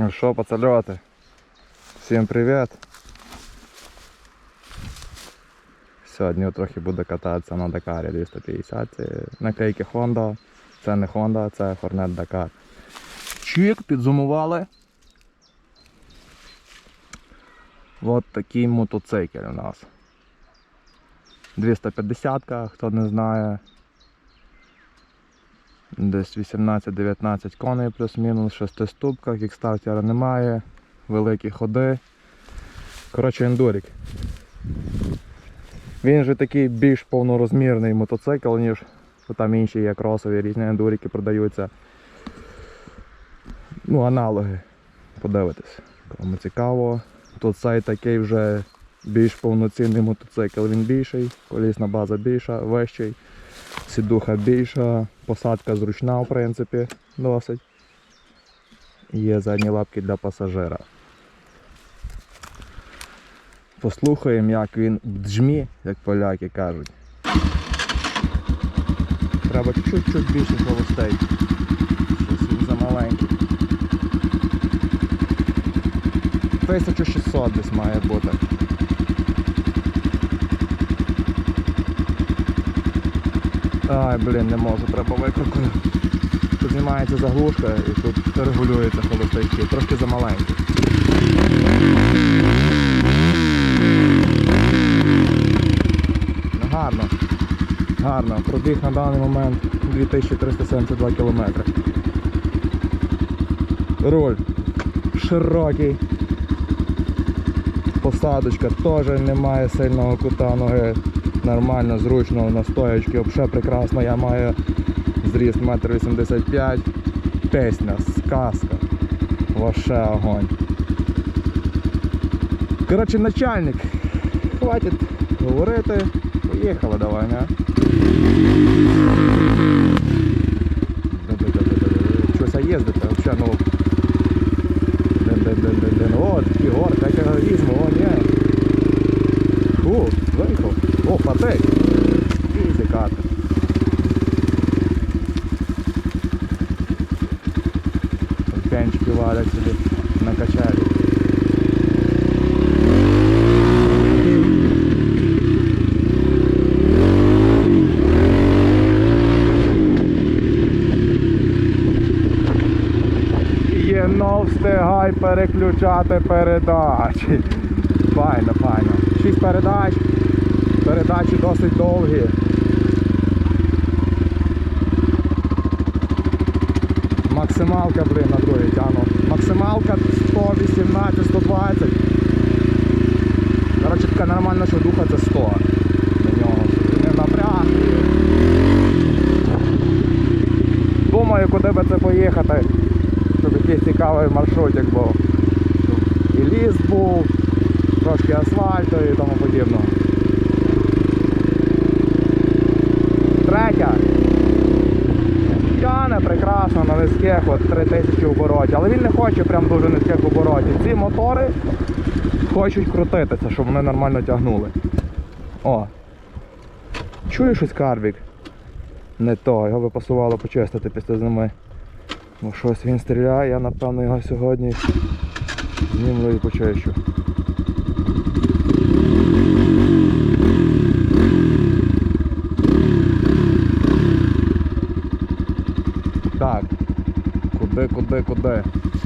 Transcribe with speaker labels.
Speaker 1: Ну що, пацальоти? Всім привіт! Сьогодні трохи буду кататися на Дакарі 250. Це наклейки Honda. Це не Honda, це Hornet Dakar. Чик, підзумували. От такий мотоцикл у нас. 250-ка, хто не знає. Десь 18-19 коней плюс-мінус, шестиступка, кікстартера немає, великі ходи. Коротше, ендурік. Він же такий більш повнорозмірний мотоцикл, ніж там інші є кросові, різні ендуріки продаються. Ну, аналоги. Подивитись. Кому цікаво. Тут цей такий вже більш повноцінний мотоцикл, він більший, колісна база більша, вищий, сідуха більша, посадка зручна, в принципі, досить. Є задні лапки для пасажира. Послухаємо, як він джмі, як поляки кажуть. Треба чуть-чуть більше холостей. Щось він замаленький. 1600 десь має бути. Ай, блін, не можу, треба викрукою. Тут знімається заглушка і тут регулюється холостячки. Трошки замаленький. Ну, Гарно. Гарно. Пробіг на даний момент 2372 км. Руль широкий. Посадочка теж немає сильного кута ноги. Нормально, зручно, на стоячки, взагалі прекрасно. Я маю зріст 1,85 м. Песня, сказка. Ваше огонь. Коротше, начальник. Хватить говорити. Поїхали давай, не? Щось їздити, взагалі, ну. Дин-дин-дин-дин-дин. О, такі горки, як я його візьму, о, ні. Фу, виїхав. О, патик. Тут Пенчики валять собі на качелі. Єно встигай переключати передачі. Файно, файно. Шість передач. Передачі досить довгі. Максималка, блін, на другий тяну. Максималка 118, 120. Коротше, така нормальна, що духа це 100. На нього. Не напряг. Думаю, куди би це поїхати щоб якийсь цікавий маршрутик був. І ліс був, трошки асфальту і тому подібного. Прекрасно на низьких от 3000 оборотів, але він не хоче прям дуже низьких оборотів. Ці мотори хочуть крутитися, щоб вони нормально тягнули. О! Чуєш щось карбік? Не то, його би пасувало почистити після зими. Бо щось він стріляє, я напевно його сьогодні знімлю і почищу. Куди, куди, куди?